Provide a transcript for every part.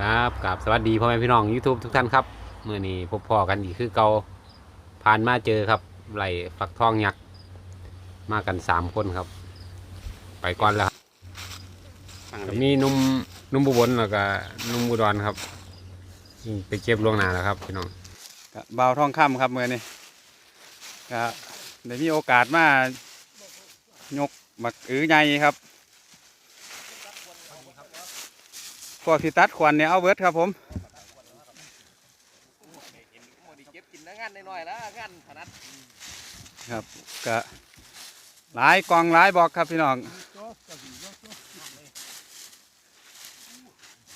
ครับกับสวัสดีพ่อแม่พี่น้อง YouTube ทุกท่านครับเมื่อนี้พบพ่อกันอีกคือเกาผ่านมาเจอครับไหลฝักทองยักษ์มากันสามคนครับ ไปก่อนแล้วครับก็มีหนุ่มหนุ่มบุบลแล้วก็หนุ่มบุดรครับไปเก็บลวงหนาแล้วครับพี่น้องก็เบาวทองคำครับเมื่อนี้ก็ได้มีโอกาสมายกบักอือใหญ่ครับ พวกที่ตัดขวัญเนี่ยเอาเบิร์ดครับผมเก็บกินนะงานน้อยๆแล้วงานถนัดครับก็หลายกองหลายบอกครับพี่น้อง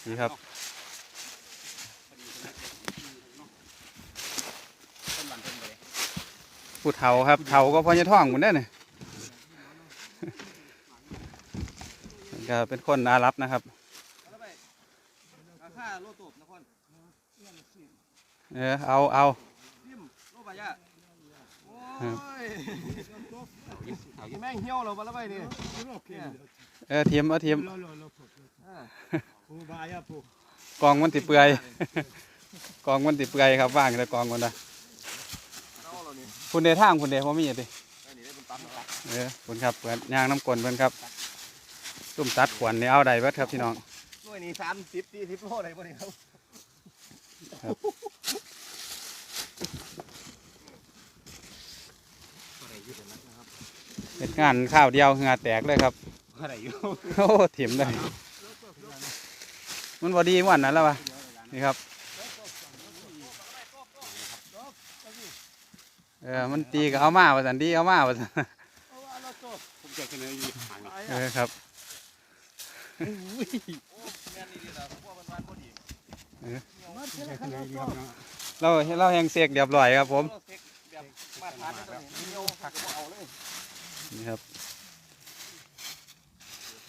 นี่ครับผู้เฒ่าครับเฒ่าก็พอจะท่องหมดได้เนี่ยก็เป็นคนอารับนะครับ คาโลตบนะคนเออเอาเอาพิมโลบายะโอ้ครับยแม่งเหี่ยวเราบ้าละไปนี่เออเทียมเอาเทียมอ่ากองมันติเปื่อยกองมันติเปื่อยครับว่างแต่กองมันนะเอาเรานี่คุณเดทางคุณเดผมมีอยู่ดิไอ้นี่ได้เป็นปั๊มนะครับเออคุณครับเปิดย่างน้ำกลนเพิ่นครับตุ่มตัดขวัญเนี่ยเอาได้เบิดครับพี่น้อง หน่วยนี้สามสิบสี่สิบโลอะไรพวกนี้ครับเป็นงานข้าวเดียวเหงาแตกเลยครับ อะไรอยู่โอ้ถิ่มเลย มันบอดีม่วันนั้นแล้ววะนี่ครับ เออ มันตีก็เอามาว่าสันดีเอามาว่าสันผมจะเสนออยู่เออครับโอ้แเราเราแหงเสกเรียบร้อยครับผมเราเซ็กแบบมาทานได้ตัวนี้เหี่ยวผักก็บ่เอาเลยงครับ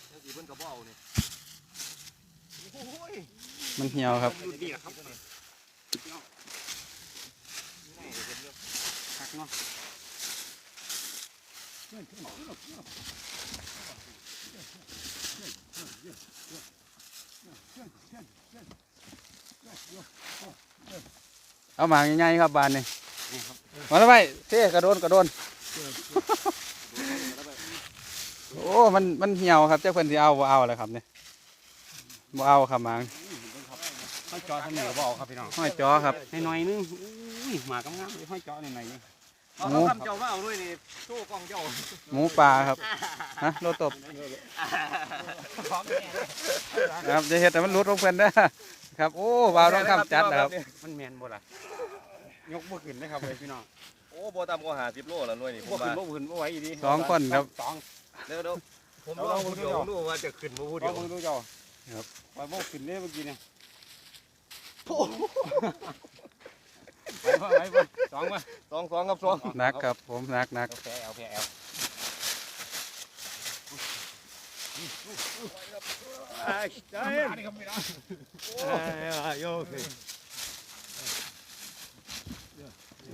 เดี๋ยวสี เพิ่นก็บ่เอานี่โอ้ยมันเหี่ยวครับดูดีนะครับนี่เอามาง่ายๆครับบานนี่มาแล้วไปเท่กระโดนกระโดน โอ้ มันมันเหี่ยวครับเจ้าเพิ่นสิเอาบ่เอาแล้วครับเนี่ยบ่เอาครับหมางห้อยจอทำหนึ่งก็บอกครับพี่น้องห้อยจอครับให้หน่อยนึงอุ้ยหมากำงามเลยห้อยจอหน่อยๆนี่เอาเอาคำเจ้ามาเอาด้วยนี่โซ่กล้องเจ้าหมูปลาครับฮะโลตบครับจะเห็ดแต่มันรุดลงเพิ่นได้อ ครับโอ้บ่าวต้องคำจัดนะครับมันแมนบ่ล่ะยกบ่ขึ้นนะครับเลยพี่น้องโอ้โบตามก็หาสิบโลแล้วหน่วยนี่ผบ่มขึ้ว่านบ่ขึ้นบ่ไหวอีดีสองคนครับ สอง เดี๋ยวเดี๋ยวผมลองพูดเดียวรู้ว่าจะขึ้นมาพูดเดี๋เดียยววมึงดูเจ้าครับ ไปบ่ขึ้นเลยเมื่อกี้เนี่ยไปบ่ไปบ่สองบ่สองสองกับสองหนักครับผมหนักหนักเอาแพ้เอาแพ้เอา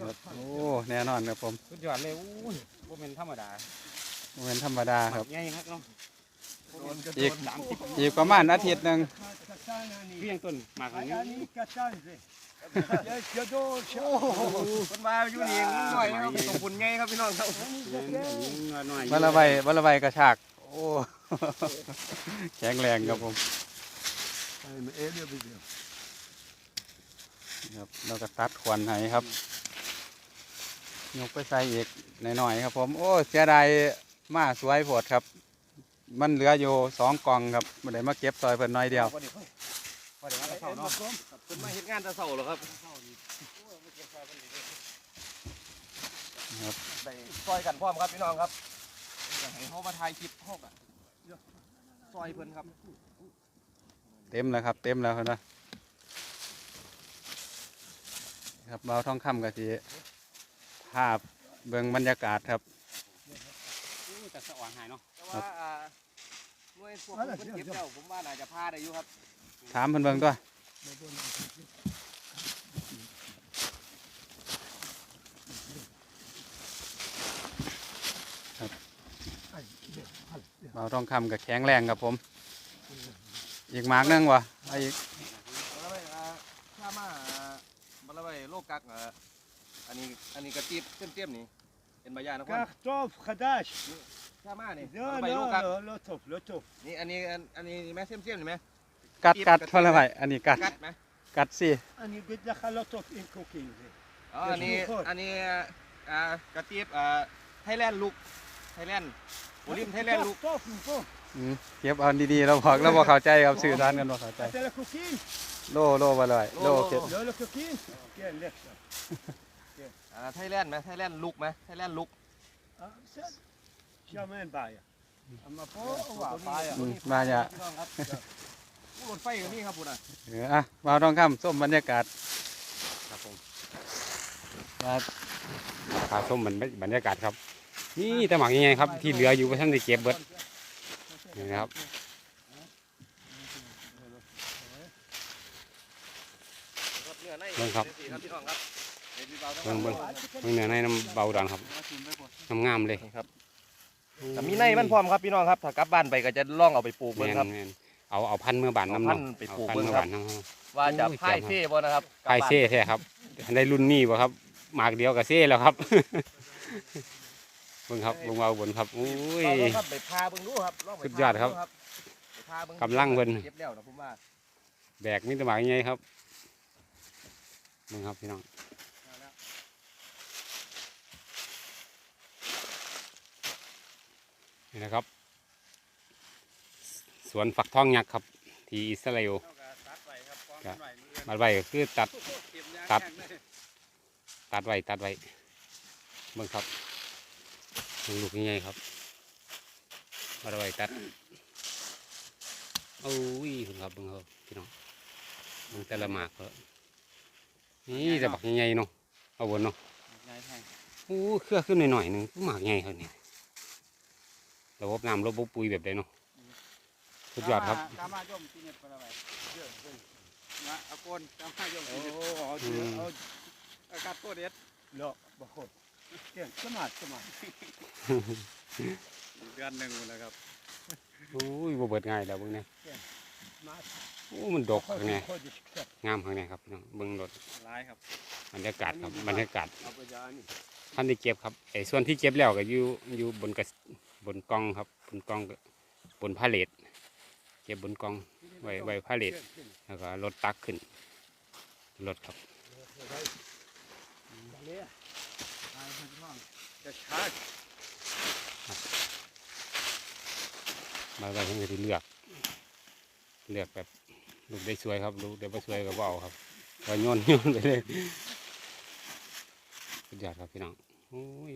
ครับโอ้แน่นอนครับผมสุดยอดเลยอู้ยบ่เป็นธรรมดาบ่เป็นธรรมดาครับ ใหญ่ครับเนาะอีกอีกประมาณอาทิตย์หนึ่ง เพียงต้นหมากอย่างนี้โอ้โหมันมาอยู่นี่หน่อยครับขอบคุณไงครับพี่น้องครับหน่อยบัลละใบบัลละใบกระชาก โอ้ แข็งแรงครับผมครับเราก็ตัดขวัญให้ครับ ยกไปใส่อีกหน่อยๆครับ ผม โอ้เสียดายมาสวยโพดครับ มันเหลืออยู่สองกล่องครับไม่ได้มาเก็บซอยเพิ่นน้อยเดียวพอดีพอดีมาเข้าเนาะเป็นมาเห็นงานแตะเสาเหรอครับครับได้ซอยกันพร้อมครับพี่น้องครับอยากให้เขามาถ่ายคลิปเขากัน ซอยเพิ่นครับเต็มแล้วครับ เต็มแล้วครับนะครับเบาทองคำกะทิภาพเบิ่งบรรยากาศครับแต่สว่างหายเนาะแต่ว่าอ่าหน่วยพวกเพิ่นเก็บแล้วผมว่าน่าจะพาได้อยู่ครับ ถามเพิ่นเบิ่งตัวครับ เราต้องคำกับแข็งแรงครับผม อีกมากนึงวะเอาอีกละไปข้ามาบละไปโลกักอันนี้อันนี้กระติบเตี้ยมเตี้นี่เป็นใบยานะคับจบขดาชข้ามานี่บละไปโลกักโลจบโลจบนี่อันนี้อันนี้แม่เตี้ยมเตี้ยมนี่ไหมกัดกัดเท่าไหร่อันนี้กัดกัดสิอันนี้บิจละคาโลจบอินคุกินอันนี้อันนี้กระติบไทยแลนด์ลุกไทยแลนด์ โอลิมไทยแลนด์ลูกอืมเก็บเอาดีๆเราบอกเราบอกเข้าใจครับสื่อสารกันบอกเข้าใจ โลโลมาเลยโลเก็บอ่าไทยแลนด์ไหมไทยแลนด์ลุกไหมไทยแลนด์ลุก อืมมาเนี่ย รถไฟก็นี่ครับผู้นอะเอออะมาต้องข้ามส้มบรรยากาศครับผมมาพาส้มมันบรรยากาศครับ นี่แตะหมักยังไงครับ ที่เหลืออยู่ว่าท่านได้เก็บเบิดนี่นะครับครับเนื้อในเบิ่งครับครับพี่น้องครับเดี๋ยวพี่บ่าวเบิ่งเบิ่ง אל เบิ่งเนื้อในน้ำเบาดันครับงามๆเลยครับแต่มีในมันพร้อมครับพี่น้องครับถ้ากลับบ้านไปก็จะล่องเอาไปปลูกแมเบิ่งนครับแมนเอาเอาพันธุ์เมื่อบานน้ำเอาพัเนาะนธุ์ไปปลูกเอาพันธุ์เบิ่เมื่งอครับบานน้ำว่าจะโอ้ยพ่ายแจ่มครับเท่บ่นะครับกลับไข่บ้านเซ่แท้ครับได้รุ่นนี้บ่ครับหมากเดียวกับเซ่แล้วครับ เบิ่งครับเบิ่งเอาบนครับอุ้ย ลองครับไปพาเบิ่งดูครับลองไปสุดยอดครับพาไปพาเบิ่งกำลังเพิ่น เก็บแล้วนะผมว่าแบกมีแตะหมากยังไงครับเบิ่งครับพี่น้องนี่นะครับ สวนฝักทองยักษ์ครับ ที่อิสราเอลมาไว้ก็คือตัดตัดตัดไว้ตัดไว้เบิ่งครับเบิ่ง หลูกใหญ่ๆครับมาระบาตัดโอ้ยคุณครับเบิ่งครับพี่น้องมันแต่ละหมากครันี่จะบักใหญ่ๆเนาะเอาบนเนาะโอ้เครือขึ้นหน่อยหนึ่งหมากใงญ่ครัเนี่ยระบบน้ำระบบปุ๋ยแบบได้เนาะสุดยอดครับย่อมกิระบาอะนี่โอ้เอเอากาศตัวเด็ดเลาะบกด เรื่องสมาร์ทสมาร์ทเดือนหนึ่งนะครับอุ้ยบ่เบิดง่ายแล้วบึงเนี่ยโอ้มันดกข้างในี่บงามข้างในครับพี่น้องเบึงรถร้ายครับบรรยากาศครับบรรยากาศท่านที่เก็บครับไอ้ส่วนที่เก็บแล้วก็อยู่อยู่บนกระบนกองครับบนกองบนผ้าเหล็ดเก็บบนกองไว้ไว้พาเหล็ดแล้วก็รถตักขึ้นรถครับ Valeu. จะชาร์จมาไว้เพิ่นก็สิเลือก เลือกแบบลูกได้สวยครับลูกได้บ่สวยก็บ่เอาครับก็โยนโยนไปเลยสุดยอดครับพี่น้องโอ้ย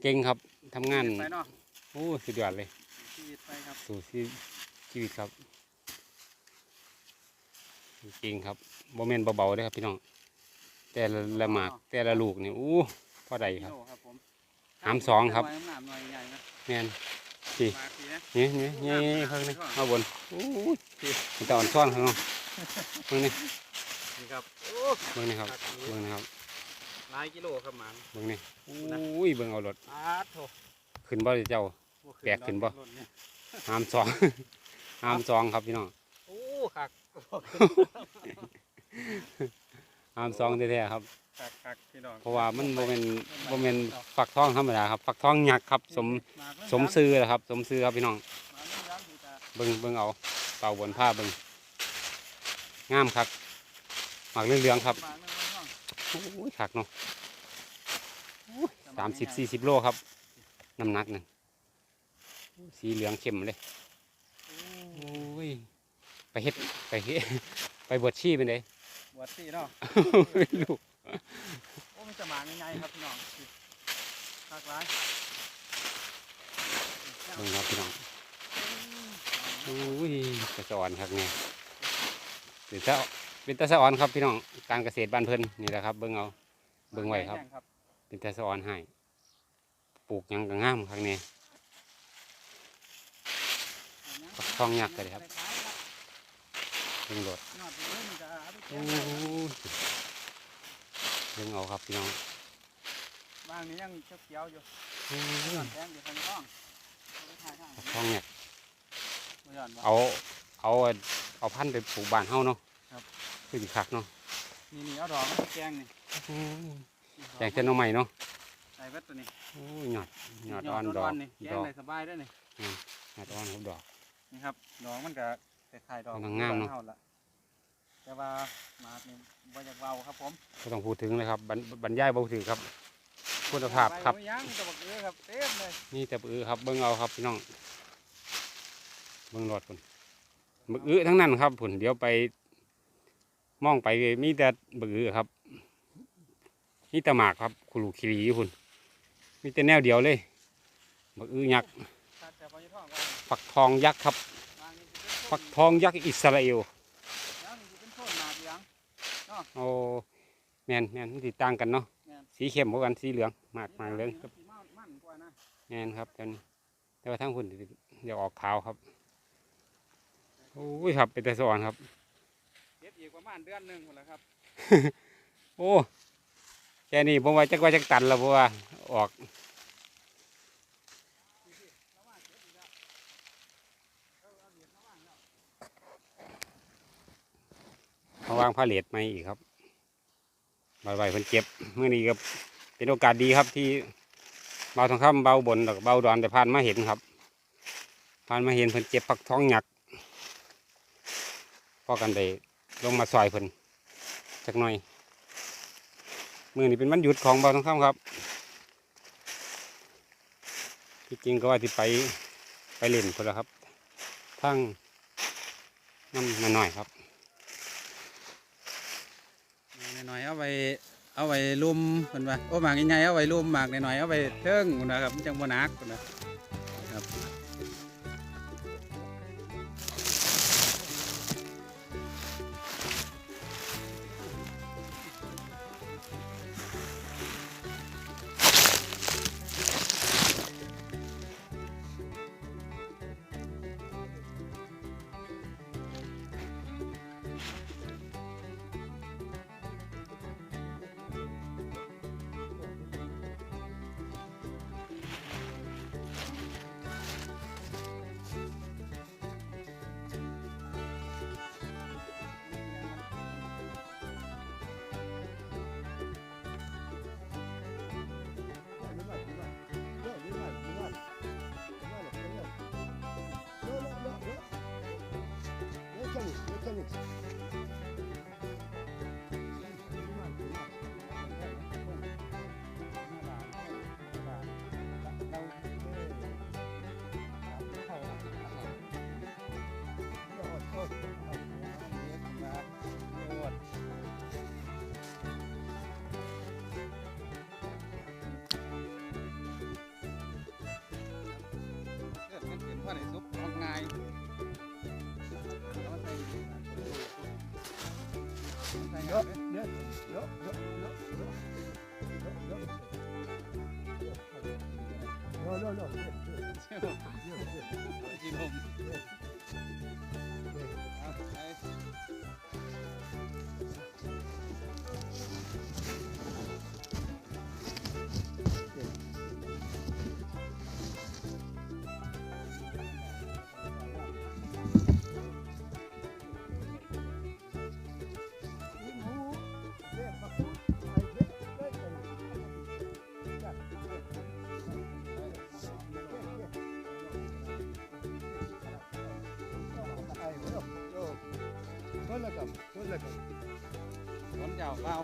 เก่งครับทำงานไปเนาะโอ้สุดยอดเลยชีวิตไปครับสู่ชีชีวิตครับจริงครับโมเมนต์เบาๆเลยครับพี่น้อง แต่ละละหมากแต่ละลูกนี่อู้ พอใดครับโลครับผมหามสองครับ น้ำหนามหน่อยใหญ่นะแม่นมาปีนะนี่นี่นี่ข้างนี้มาบนอู้มันจะอ่อนซ่อนข้างนอกเบิ่งนี่นี่ครับเบิ่งนี่ครับเบิ่งนี่ครับหลายกิโลครับหมันเบิ่งนี่อู้ยเบิ่งเอารถอาโถขึ้นบ่เจ้า แปลกขึ้นบ่ หามสอง หามสองครับพี่น้อง โอ้คัก หามสองแท้ๆครับ คักคักพี่น้องเพราะว่ามันโมเมนโมเมนฝักทองธรรมดาครับฝักทองยักษ์ครับ สมหากเรื่องสมซื้อแหละครับ สมซื้อครับพี่น้องหมากเรื่องย้ำอยู่แต่เบิ้งเบิ้งเอาเป่าบนผ้าเบิ้งงามครับหมักเรื่องเหลืองๆครับหมากเรื่องน้องโอ้ยขักเนาะสามสิบสี่สิบโลครับน้ำหนักนั่นสีเหลืองเข้มเลยโอ้ยไปเฮ็ดไปเฮ็ดไปบวชชีเป็นไง บวชสี่เนาะลูกโอ้มีแต่หมากใหญ่ๆครับพี่น้องคักร้ายเบิ้งครับพี่น้องโอ้ยกระสอนครับเนี่ยเป็นตาเป็นตาสะออนครับพี่น้องการเกษตรบ้านเพิ่นนี่แหละครับ เบิ้งเอาเบิ่งไว้ครับ เป็นแต่สะออนให้ปลูกหยังก็งามครั้งนี้ปักทองยักษ์เลยครับเบิ่งโดด ยอดเรื่องจะเอาไปโอ้แก้ไขยเบิ่งเอาครับพี่น้องบางนี้ยังเขียวๆอยู่โอ้ยยอดแดงอยู่ทางท้องเอาไปถ่ายทางปักทองยักษ์บ่ยอดบ่เอาเอาเอาพันธุ์ไปปลูกบ้านเฮาเนาะครับคือสิคักเนาะนี่นี่เอาดอกมาแกงนี่แจงเส้นหน้องใหม่เนาะใส่เบ็ดตัวนี้โอ้ยหยอดหยอดอ่อนดอกนี่แกดงอกได้สบายได้อนี่หยอดอ่อนครับดอกนี่ครับดอกมันก็คล้ายๆดอกกำลังงามเนอะบ้ล่ แต่ว่าหมากนี่บ่อยากเบาครับผมก็ต้องพูดถึงเลยครับบรรบรรยายบ่ถึงครับ คุณภาพครับ ใยังตะบักเอือครับเต็มเลยนี่แต่บื้อครับเบิ่งเอาครับพี่น้องเบิ่งรอดพุ่นบึกอื้อทั้งนั้นครับพุ่นเดี๋ยวไปมองไปมีแต่บึกอื้อครับนี่แต่หมากครับคุลูคิรีอยู่พุ่นมีแต่แนวเดียวเลยบึกอื้อยักษ์ตัดแต่พอจะท่องก่อนฟักทองยักษ์ครับหมากนี่สิเป็นฟักทองยักษ์อิสราเอล ยังนี่สิเป็นโซนหมากเหลือง โอ้แมนแมนมันติต่างกันเนาะแม่น สีเข้มกว่ากันสีเหลืองหมากหมากเหลืองครับสีมันมันกว่านะแมนครับตอนนี้แต่ว่าทั้งพุ่นเดี๋ยวออกขาวครับโอ้ยครับเป็นแต่สอนครับ เก็บอีกประมาณเดือนหนึงหมดแล้วครับโอ้แค่นี้ผมว่าจักว่าจักตันแล้วเพราะว่าออก วางผ้าเหลียดมาอีกครับบายๆเพิ่นเจ็บเมื่อนี้ก็เป็นโอกาสดีครับที่เบาทองคำเบาบนแล้วก็เบาดอนแต่ผ่านมาเห็นครับ ผ่านมาเห็นเพิ่นเจ็บปักท้องหยักพอกันได้ลงมาซอยเพิ่นจักหน่อยมือนี้เป็นวันหยุดของเบาทองคำครับที่จริงก็ว่าที่ไปไปเล่นคนละครับทั้งน้ำมาหน่อยครับ หน่อยเอาไว้เอาไว้ลุมเพิ่นว่าโอ้หมากใหญ่ๆเอาไว้ลุมหมากหน่อยๆเอาไว้เทิงพุ่นนะครับจังบ่หนักพุ่นนะ ว่าได้ซุป ใส่ ต้นเจ้าเปล่า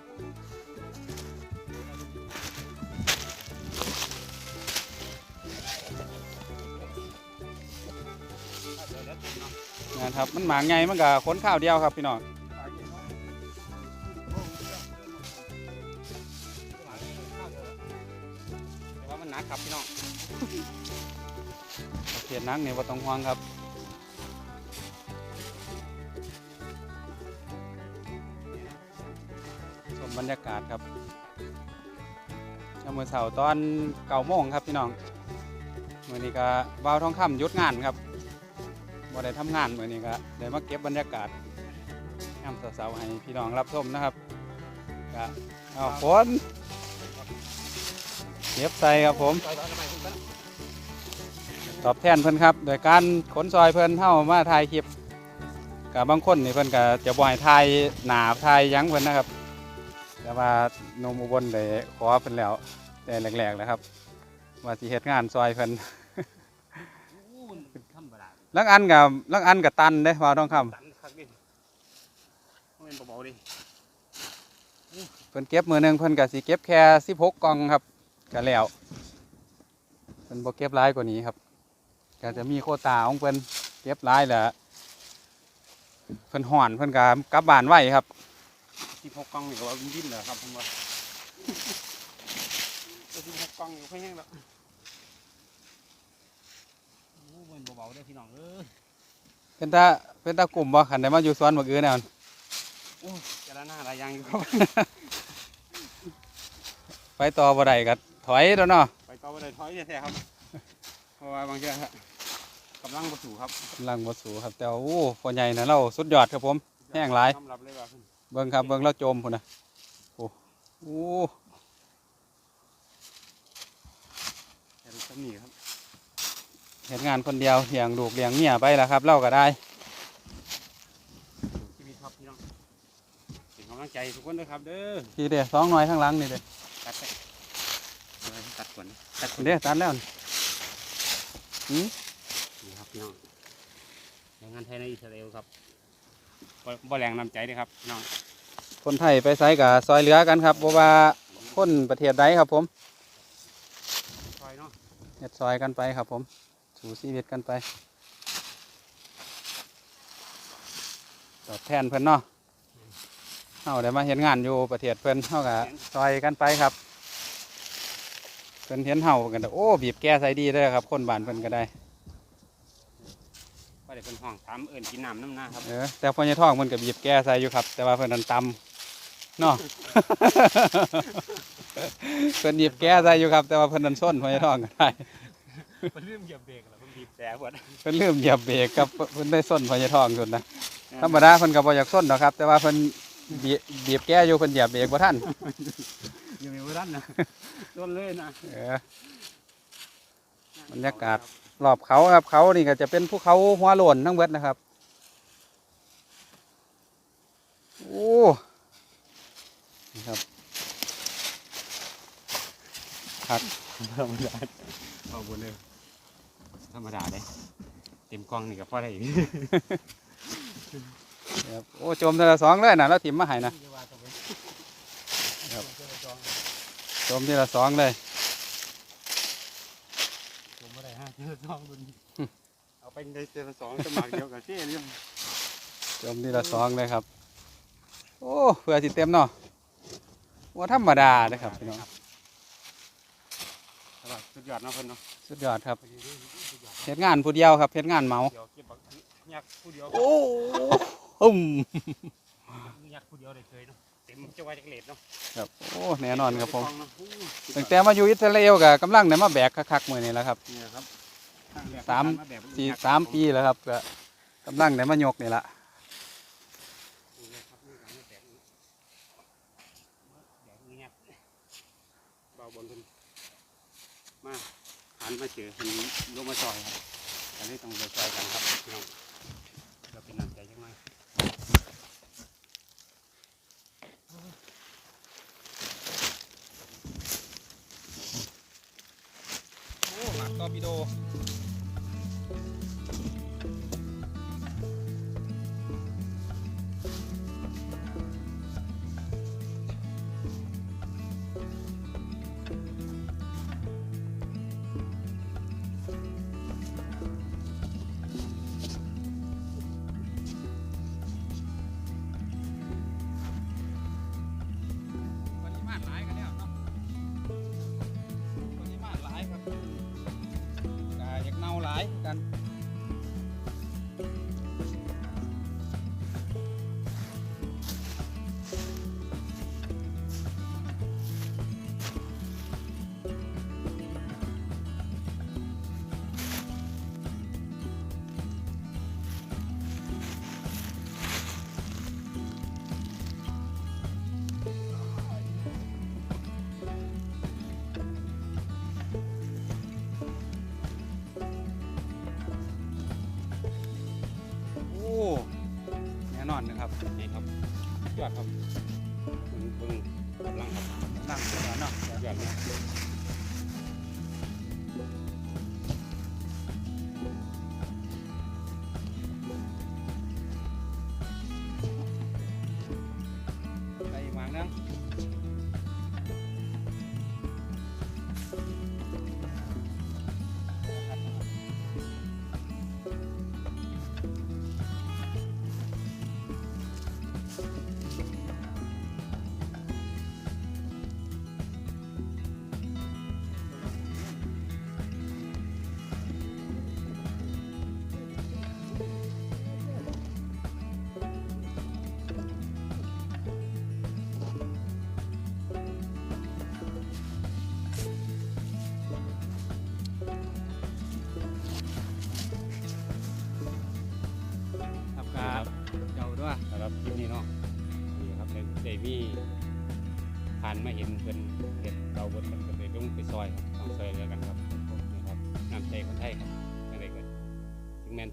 นะครับมันหมางไงมันก็ค้นข้าวเดียวครับพี่น้องแต่ว่ามันหนักครับพี่น้องเขียนนักเนี่ยว่าต้องห่วงครับ บรรยากาศครับยามมื้อเช้าตอนเก้าโมงครับพี่น้องมื้อนี้ก็บ่าวทองคำหยุดงานครับบ่ได้ทำงานมื้อนี้ก็ได้มาเก็บบรรยากาศยามเช้าๆให้พี่น้องรับชมนะครับก็เอาฝนเก็บใส่ครับผม ตอบแทนเพิ่อนครับ โดยการขนซอยเพิ่อนเท่ามาถ่ายคลิปกับบางคนนี่เพิ่อนก็จะบ่ให้ถ่ายหนาถ่ายยั้งเพิ่อนนะครับ แต่ว่านมอุบลได้ขอเพิ่นแล้วแต่แรกๆแล้วครับว่าสิเฮ็ดงานซอยเพิ่นอู้มันธรรมดาลังอันกับลังอันกับตันเด้ว่าต้องคำตันคักดิมันเป็นเบาๆดิเพิ่นเก็บมือหนึงเพิ่นก็สิเก็บแค่16กล่องครับก็แล้วเพิ่นบ่เก็บหลายกว่านี้ครับก็จะมีโควตาของเพิ่นเก็บหลายแหละเพิ่นห่อนเพิ่นก็กลับบ้านไว้ครับ ที่พกกล้องนี่ก็ว่าดิ้นเหรอครับผมว่าตัวที่พกกล้องอยู่เพียงแล้วโอ้มันเบาๆเด้อพี่น้องเอ้ยเป็นตาเป็นตากลุ่มบ่คันได้มาอยู่สวนบักอือแน่นอนโอ้ยจะละหน้าหลายอย่างอยู่ครับ ไปต่อบ่ได้ก็ถอยแล้วเนาะไปต่อไปเลยถอยแท้ๆครับ เพราะว่าบางทีฮะกำลังบ่สู่ครับกำลังบ่สูครับ แต่ว่าโอ้พ่อใหญ่นะเราสุดยอดครับผม แห้งหลาย ยอมรับเลยว่า เพิ่นเบิ่งครับเบิ่งเราจมพุ่นน่ะโอ้โอ้แต่รู้สึกหนีครับเฮ็ดงานคนเดียวเลี้ยงลูกเลี้ยงเมียไปแล้วครับเราก็ได้ชีวิตครับพี่น้องเป็นกำลังใจทุกคนด้วยครับเด้อทีเดียวสองหน่อยข้างหลังนี่เด้ตัดไปเอาไว้ตัดก่อนนะตัดก่อนเด้ตัดแล้วนี่หืมนี่ครับพี่น้องแรงงานไทยในอิสราเอลครับ บ่บ่แรงน้ำใจเด้อครับพี่น้องคนไทยไปไสก็ซอยเหลือกันครับบ่ว่าคนประเทศใดครับผมซอยเนาะเฮ็ดซอยกันไปครับผม สู่ชีวิตกันไป ตอบแทนเพิ่นเนาะเฮาได้มาเห็นงานอยู่ประเทศเพิ่นเฮาก็ซอยกันไปครับเพิ่นเห็นเฮากันโอ้บีบแก้ใส่ดีเด้อครับ คนบ้านเพิ่นก็ได้ก็ ได้เป็นห้องถามเอิ้นกินน้ำน้ำหน้าครับเออแต่พ่อใหญ่ท้องเพิ่นก็บีบแก้ใส่อยู่ครับ แต่ว่าเพิ่นนันตำเนาะ เพิ่นบีบแก้ใส่อยู่ครับ แต่ว่าเพิ่นนันส้นพ่อใหญ่ท้องก็ได้มันลืมเหยียบเบรกแล้วมันบีบแต่หมดเพิ่นลืมเหยียบเบรกครับเพิ่นได้ส้นพ่อใหญ่ท้องสุดนะธรรมดาเพิ่นก็บ่อยากส้นหรอกครับ แต่ว่าเพิ่นบีบบีบแก้อยู่เพิ่นเหยียบเบรกบ่ทันอยู่ในวันนั้นนะโดนเลยนะเออบรรยากาศ รอบเขาครับเขานี่ก็จะเป็นภูเขาหัวโล้นทั้งเบิดนะครับโอ้นี่ครับธรรมดาเอาบนเลยธรรมดาเลยเต็มกล้องนี่ก็พอได้อีกครับโอ้จมเทอละสองเลยนะแล้วถิ่มมาให้นะจมทีละสองเลย ผมไม่ได้ห้าเจอ สองคนเอาไปในเจอสองสมัครเดียวกับเช่นี่จมทีละสองเลยครับ โอ้เพื่อสิเต็มเนาะว่าธรรมดาเลยครับพี่น้องสุดยอดเนาะเพิ่นเนาะสุดยอดครับเฮ็ดงานผู้เดียวครับเฮ็ดงานเหมาเดี๋ยวเก็บบักยักษ์ผู้เดียวโอ้หุ่มยักษ์ผู้เดียวได้เคยเนาะเต็มจะไว้จักเลดเนาะครับโอ้แน่นอนครับผมเนาะอู้ตั้งแต่มาอยู่อิสราเอลกับกำลังได้มาแบกคักๆมือนี่แหล้วครับเนี่ยครับ สามสี่สามปีแล้วครับก็กำลังได้มายกนี่ละเบาบนเพิ่นมาหันมาเจอเพิ่นลงมาซอยครับก็เลยต้องไปซอยกันครับพี่น้องเราเป็นน้ำใจจังไง น่นอนนะครับนี่ครับยอดครับเบิ่งเบิ่งกำลังครับตั้งตัวเนาะยอดเลย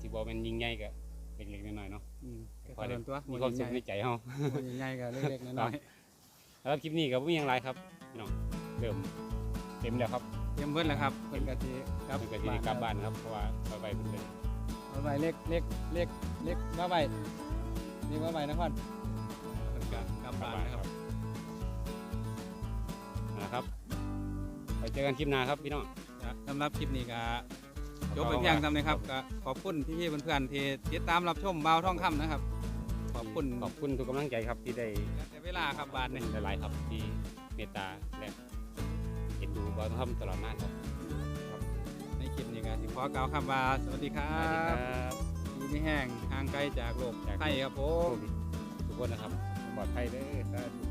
สิบ่แม่นยิ่งใหญ่ก็เล็กๆน้อยๆเนาะอืมแต่ก็พอได้เริ่มตัวมีความสุขในใจเฮาใหญ่ๆก็เล็กๆน้อยสำหรับคลิปนี้ก็บ่มีหยังหลายครับพี่น้องเริ่มเต็มแล้วครับๆเตรียมเพิ่นแล้วครับเพิ่นกะทิกลับเพิ่นก็สิได้กลับบ้านครับเพราะว่าต่อไปเพิ่นเป็นเอาไว้เล็กเล็กเล็กเล็กมาไว้นี่มาไว้นครเพิ่นก็กลับบ้านนะครับนะครับไปเจอกันคลิปหน้าครับพี่น้องครับสำหรับคลิปนี้ก็ จบไปเพียงเท่านี้ครับก็ขอบคุณพี่ๆเพื่อนๆที่ติดตามรับชมบ่าวท่องคำนะครับ ขอบคุณขอบคุณทุกกำลังใจครับที่ได้แต่เวลาครับบาทนี่หลายๆครับที่เมตตาและเห็นดูบอลทำตลอดมาครับในคลิปนี้ก็สิขอกล่าวคำว่าสวัสดีครัสวัสดีครับบดีไม่แห้งห่างไกลจากโลกจากไทยครับผโชมคดีทุกคนนะครับปลอดภัยเด้อสาธุ